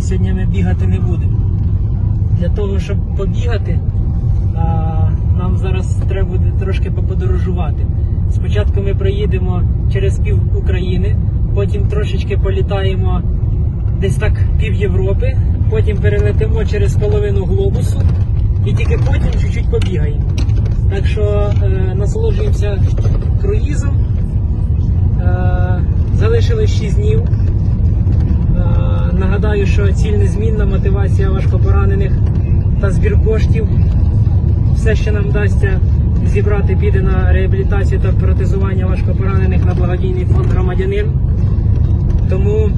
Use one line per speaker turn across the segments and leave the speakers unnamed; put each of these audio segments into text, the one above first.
сьогодні ми бігати не будемо. Для того, щоб побігати, нам зараз треба буде трошки поподорожувати. Спочатку ми проїдемо через пів України, потім трошечки політаємо десь так пів Європи, потім перелетимо через половину глобусу і тільки потім чуть-чуть побігаємо. Так що е, насолоджуємося круїзом. Е, залишилось 6 днів. Що ціль незмінна, мотивація важкопоранених та збір коштів. Все, що нам вдасться зібрати, піде на реабілітацію та протезування важкопоранених на благодійний фонд громадянин. Тому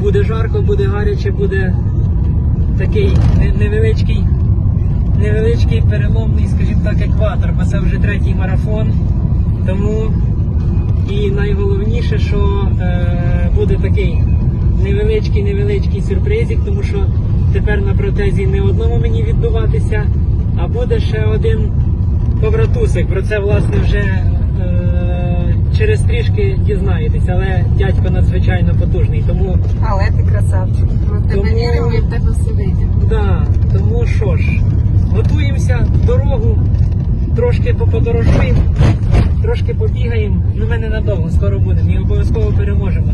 буде жарко, буде гаряче, буде такий невеличкий, невеличкий переломний, скажімо так, екватор, бо це вже третій марафон. Тому і найголовніше, що е, буде такий невеличкий невеличкий сюрпризик, тому що тепер на протезі не одному мені відбуватися, а буде ще один побратусик. Про це власне вже е, через трішки дізнаєтесь, але дядько надзвичайно потужний. Тому
Але ти красавчик. В тебе віримо і в тебе все вийде.
Да, тому що ж, готуємося в дорогу, трошки поподорожуємо, трошки побігаємо. Ну ми ненадовго, скоро будемо і обов'язково переможемо.